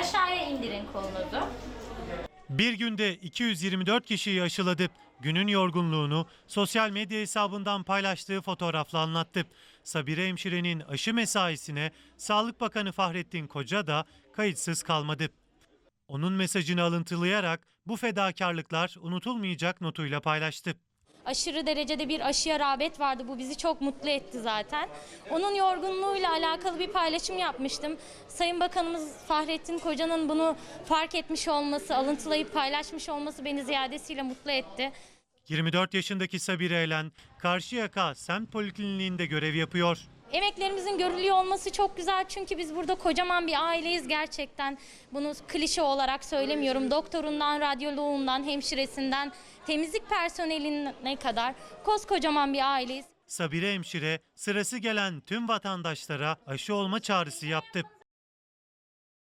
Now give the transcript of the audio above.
Aşağıya indirin kolunuzu. Bir günde 224 kişiyi aşıladı. Günün yorgunluğunu sosyal medya hesabından paylaştığı fotoğrafla anlattı. Sabire hemşirenin aşı mesaisine Sağlık Bakanı Fahrettin Koca da kayıtsız kalmadı. Onun mesajını alıntılayarak bu fedakarlıklar unutulmayacak notuyla paylaştı. Aşırı derecede bir aşıya rağbet vardı. Bu bizi çok mutlu etti zaten. Onun yorgunluğuyla alakalı bir paylaşım yapmıştım. Sayın Bakanımız Fahrettin Koca'nın bunu fark etmiş olması, alıntılayıp paylaşmış olması beni ziyadesiyle mutlu etti. 24 yaşındaki Sabire Elen, Karşıyaka Semt Polikliniğinde görev yapıyor. Emeklerimizin görülüyor olması çok güzel çünkü biz burada kocaman bir aileyiz gerçekten. Bunu klişe olarak söylemiyorum. Doktorundan, radyoloğundan, hemşiresinden, temizlik personeline kadar koskocaman bir aileyiz. Sabire hemşire sırası gelen tüm vatandaşlara aşı olma çağrısı yaptı.